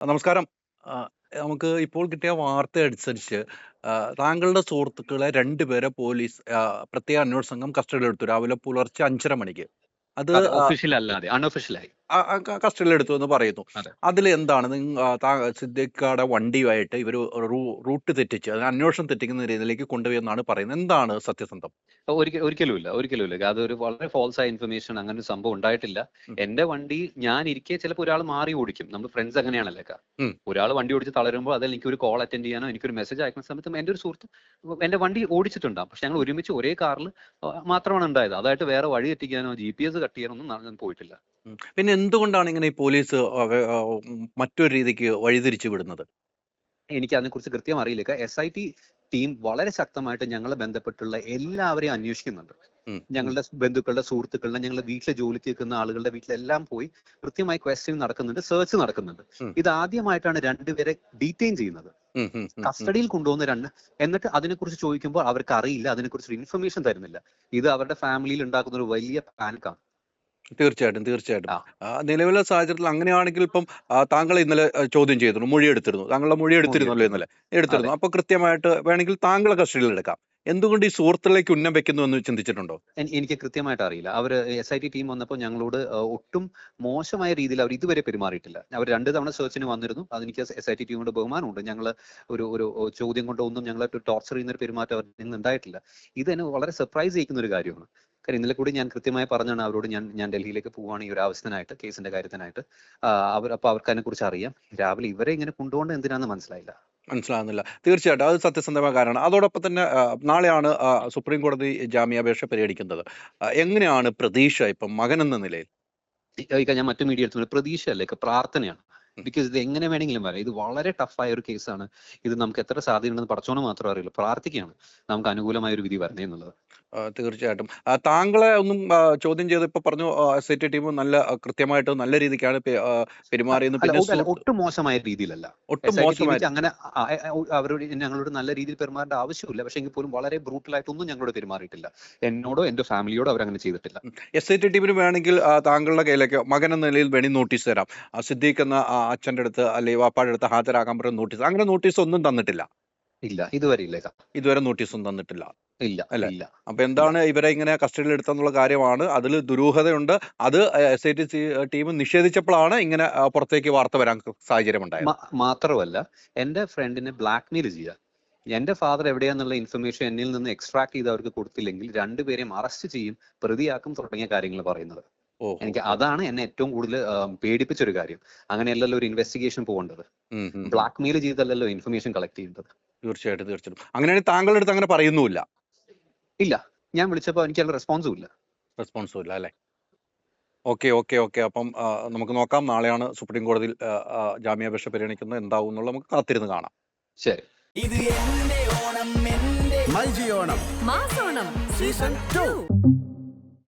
നമസ്കാരം. നമുക്ക് ഇപ്പോൾ കിട്ടിയ വാർത്ത അനുസരിച്ച് താങ്കളുടെ സുഹൃത്തുക്കളെ രണ്ടുപേരെ പോലീസ് പ്രത്യേക അന്വേഷണ സംഘം കസ്റ്റഡിയിലെടുത്തു. രാവിലെ പുലർച്ചെ അഞ്ചര മണിക്ക്. അത് ഒഫീഷ്യൽ അല്ലാതെ അൺഒഫീഷ്യലായി. കസ്റ്റഡിയിലെടുത്തു എന്ന് പറയുന്നു. അതെ. അതിൽ എന്താണ് സിദ്ദിഖാടെ വണ്ടിയുമായിട്ട് ഇവർ റൂട്ട് തെറ്റിച്ച് അന്വേഷണം തെറ്റിക്കുന്ന രീതിയിലേക്ക് കൊണ്ടുപോയി എന്നാണ് പറയുന്നത്. എന്താണ് സത്യസന്ധം? ഒരിക്കലും ഇല്ല ഒരിക്കലും ഇല്ല അതൊരു വളരെ ഫോൾസ് ആയ ഇൻഫർമേഷൻ അങ്ങനെ ഒരു സംഭവം ഉണ്ടായിട്ടില്ല. എന്റെ വണ്ടി ഞാൻ ഇരിക്കെ ചിലപ്പോൾ ഒരാൾ മാറി ഓടിക്കും. നമ്മൾ ഫ്രണ്ട്സ് അങ്ങനെയാണല്ലേ. ഒരാൾ വണ്ടി ഓടിച്ച് തളരുമ്പോൾ അതിൽ എനിക്ക് ഒരു കോൾ അറ്റൻഡ് ചെയ്യാനോ എനിക്കൊരു മെസ്സേജ് അയക്കുന്ന സമയത്ത് എന്റെ ഒരു സുഹൃത്ത് എന്റെ വണ്ടി ഓടിച്ചിട്ടുണ്ടാകും. പക്ഷെ ഞങ്ങൾ ഒരുമിച്ച് ഒരേ കാറിൽ മാത്രമാണ് ഉണ്ടായത്. അതായിട്ട് വേറെ വഴി തെറ്റിക്കാനോ എസ് കട്ട് ചെയ്യാനോ ഒന്നും ഞാൻ പോയിട്ടില്ല. ഉം. പിന്നെ എന്തുകൊണ്ടാണ് ഇങ്ങനെ ഈ പോലീസ് ആഹ് മറ്റൊരു രീതിക്ക് വഴിതിരിച്ചു വിടുന്നത്? എനിക്ക് അതിനെക്കുറിച്ച് കൃത്യം അറിയില്ല. എസ്ഐടി ടീം വളരെ ശക്തമായിട്ട് ഞങ്ങളെ ബന്ധപ്പെട്ടുള്ള എല്ലാവരെയും അന്വേഷിക്കുന്നുണ്ട്. ഉം. ഉം. ഞങ്ങളുടെ ബന്ധുക്കളുടെ സുഹൃത്തുക്കളുടെ ഞങ്ങളുടെ വീട്ടിലെ ജോലിക്ക് നിൽക്കുന്ന ആളുകളുടെ വീട്ടിലെല്ലാം പോയി കൃത്യമായി ക്വസ്റ്റ്യൻ നടക്കുന്നുണ്ട് സെർച്ച് നടക്കുന്നുണ്ട്. ഉം. ഇത് ആദ്യമായിട്ടാണ് രണ്ടുപേരെ ഡീറ്റെയിൻ ചെയ്യുന്നത്. ഉം. ഉം. ഉം. ഉം. കസ്റ്റഡിയിൽ കൊണ്ടുവന്ന രണ്ട് എന്നിട്ട് അതിനെക്കുറിച്ച് ചോദിക്കുമ്പോൾ അവർക്ക് അറിയില്ല അതിനെക്കുറിച്ച് ഇൻഫർമേഷൻ തരുന്നില്ല. ഇത് അവരുടെ ഫാമിലിയിൽ ഉണ്ടാക്കുന്ന ഒരു വലിയ പാനിക്കാണ്. തീർച്ചയായിട്ടും തീർച്ചയായിട്ടും. ആ. നിലവിലെ സാഹചര്യത്തിൽ അങ്ങനെയാണെങ്കിൽ ഇപ്പം താങ്കൾ താങ്കളെ ഇന്നലെ ചോദ്യം ചെയ്തിരുന്നു. മൊഴി എടുത്തിരുന്നു. താങ്കളുടെ മൊഴി എടുത്തിരുന്നല്ലോ എടുത്തിരുന്നു. ഇന്നലെ. എടുത്തിരുന്നു. അപ്പൊ കൃത്യമായിട്ട് വേണമെങ്കിൽ താങ്കളെ കസ്റ്റഡിയിൽ എടുക്കാം. എന്തുകൊണ്ട് ഈ സുഹൃത്തുക്കളിലേക്ക് ഉന്നം വെക്കുന്നു എന്ന് ചിന്തിച്ചിട്ടുണ്ടോ? എനി എനിക്ക് കൃത്യമായിട്ട് അറിയില്ല. അവർ എസ് ഐ ടി ടീം വന്നപ്പോൾ ഞങ്ങളോട് ഒട്ടും മോശമായ രീതിയിൽ അവർ ഇതുവരെ പെരുമാറിയിട്ടില്ല. അവർ രണ്ട് തവണ സെർച്ചിന് വന്നിരുന്നു. അതെനിക്ക് എസ് ഐ ടി ടീമിന്റെ ബഹുമാനമുണ്ട്. ഞങ്ങൾ ഒരു ഒരു ചോദ്യം കൊണ്ടോ ഒന്നും ഞങ്ങളെ ടോർച്ചർ ചെയ്യുന്ന ഒരു പെരുമാറ്റം അവർ നിന്ന് ഉണ്ടായിട്ടില്ല. ഇത് എന്നെ വളരെ സർപ്രൈസ് ചെയ്യുന്ന ഒരു കാര്യമാണ്. കാര്യം ഇന്നലെ കൂടി ഞാൻ കൃത്യമായി പറഞ്ഞാണ് അവരോട് ഞാൻ ഞാൻ ഡൽഹിയിലേക്ക് പോവുകയാണ് ഈ ഒരു ആവശ്യത്തിനായിട്ട് കേസിന്റെ കാര്യത്തിനായിട്ട്. അവർ അപ്പൊ അവർക്ക് അതിനെക്കുറിച്ച് അറിയാം. രാവിലെ ഇവരെ ഇങ്ങനെ കൊണ്ടുപോകേണ്ടത് എന്തിനാണെന്ന് മനസ്സിലായില്ല. മനസ്സിലാകുന്നില്ല. തീർച്ചയായിട്ടും അത് സത്യസന്ധമായ കാരണം അതോടൊപ്പം തന്നെ നാളെയാണ് സുപ്രീം കോടതി ജാമ്യാപേക്ഷ പരിഗണിക്കുന്നത്. എങ്ങനെയാണ് പ്രതീക്ഷ ഇപ്പം മകൻ എന്ന നിലയിൽ? ഞാൻ മറ്റു മീഡിയ എടുത്തു പ്രതീക്ഷ അല്ലേ പ്രാർത്ഥനയാണ്. ബിക്കോസ് ഇത് എങ്ങനെ വേണമെങ്കിലും വരാം. ഇത് വളരെ ടഫായ ഒരു കേസാണ്. ഇത് നമുക്ക് എത്ര സാധ്യതയുണ്ടെന്ന് പഠിച്ചോണ്ട് മാത്രമേ അറിയില്ല പ്രാർത്ഥിക്കുകയാണ് നമുക്ക് അനുകൂലമായ ഒരു വിധി വരണേ എന്നുള്ളത്. തീർച്ചയായിട്ടും. താങ്കളെ ഒന്നും ചോദ്യം ചെയ്ത് ഇപ്പൊ പറഞ്ഞു സെറ്റ് ടീം നല്ല കൃത്യമായിട്ട് നല്ല രീതിക്കാണ് പെരുമാറിയെന്ന് പിന്നെ ഒട്ടും മോശമായ രീതിയിലല്ല. ഒട്ടും മോശമായിട്ട് മോശമായി അങ്ങനെ അവരോട് ഞങ്ങളോട് നല്ല രീതിയിൽ പെരുമാറേണ്ട ആവശ്യമില്ല. പക്ഷെ എങ്കിൽ പോലും വളരെ ബ്രൂട്ടൽ ആയിട്ടൊന്നും ഞങ്ങളോട് പെരുമാറിയിട്ടില്ല. എന്നോടോ എന്റെ ഫാമിലിയോടോ അവരങ്ങനെ ചെയ്തിട്ടില്ല. എസ് ഐ ടി ടീമിന് വേണമെങ്കിൽ താങ്കളുടെ കയ്യിലേക്ക് മകൻ എന്ന നിലയിൽ വേണി നോട്ടീസ് തരാം. സിദ്ദീഖ് എന്ന അച്ഛന്റെ അച്ഛന്റെ അടുത്ത് അല്ലെങ്കിൽ വാപ്പാടെ അടുത്ത് ഹാജരാകാൻ പറയുന്ന നോട്ടീസ് അങ്ങനെ നോട്ടീസ് ഒന്നും തന്നിട്ടില്ല. ഇല്ല ഇതുവരെ ഇല്ല ഇതുവരെ നോട്ടീസ് ഒന്നും തന്നിട്ടില്ല. ഇല്ല അല്ല ഇല്ല അപ്പൊ എന്താണ് ഇവരെ ഇങ്ങനെ കസ്റ്റഡിയിൽ എടുത്തെന്നുള്ള കാര്യമാണ്. അതിൽ ദുരൂഹതയുണ്ട്. അത് എസ് ഐ ടി ടീം നിഷേധിച്ചപ്പോഴാണ് ഇങ്ങനെ പുറത്തേക്ക് വാർത്ത വരാൻ സാഹചര്യം ഉണ്ടായത്. മാത്രമല്ല എന്റെ ഫ്രണ്ടിനെ ബ്ലാക്ക്മെയിൽ ചെയ്യുക. എന്റെ ഫാദർ എവിടെയാന്നുള്ള ഇൻഫർമേഷൻ എന്നിൽ നിന്ന് എക്സ്ട്രാക്ട് ചെയ്ത് അവർക്ക് കൊടുത്തില്ലെങ്കിൽ രണ്ടുപേരെയും അറസ്റ്റ് ചെയ്യും പ്രതിയാക്കും തുടങ്ങിയ കാര്യങ്ങൾ പറയുന്നത്. എനിക്ക് അതാണ് എന്നെ ഏറ്റവും കൂടുതൽ പേടിപ്പിച്ച ഒരു കാര്യം. അങ്ങനെയല്ലല്ലോ ഒരു ഇൻവെസ്റ്റിഗേഷൻ പോകേണ്ടത്. ബ്ലാക്ക് മെയിൽ ചെയ്തല്ലോ ബ്ലാക്ക്മെയിൽ ചെയ്തല്ലല്ലോ ഇൻഫർമേഷൻ കളക്ട് ചെയ്യേണ്ടത്. തീർച്ചയായിട്ടും തീർച്ചയായിട്ടും. അങ്ങനെയാണെങ്കിൽ താങ്കളുടെ അടുത്ത് അങ്ങനെ പറയുന്നുമില്ല. ഇല്ല ഞാൻ വിളിച്ചപ്പോൾ എനിക്ക് അതിൽ റെസ്പോൺസും ഇല്ല. റെസ്പോൺസും ഇല്ല അല്ലേ? Okay okay okay. അപ്പം നമുക്ക് നോക്കാം. നാളെയാണ് സുപ്രീം കോടതിയിൽ ജാമ്യാപേക്ഷ പരിഗണിക്കുന്നത് എന്താവും എന്നുള്ളത് നമുക്ക് കാത്തിരുന്ന് കാണാം. ശരി. ഇത് എന്റെ ഓണം എന്റെ മൈജി ഓണം മാസോണം സീസൺ ടു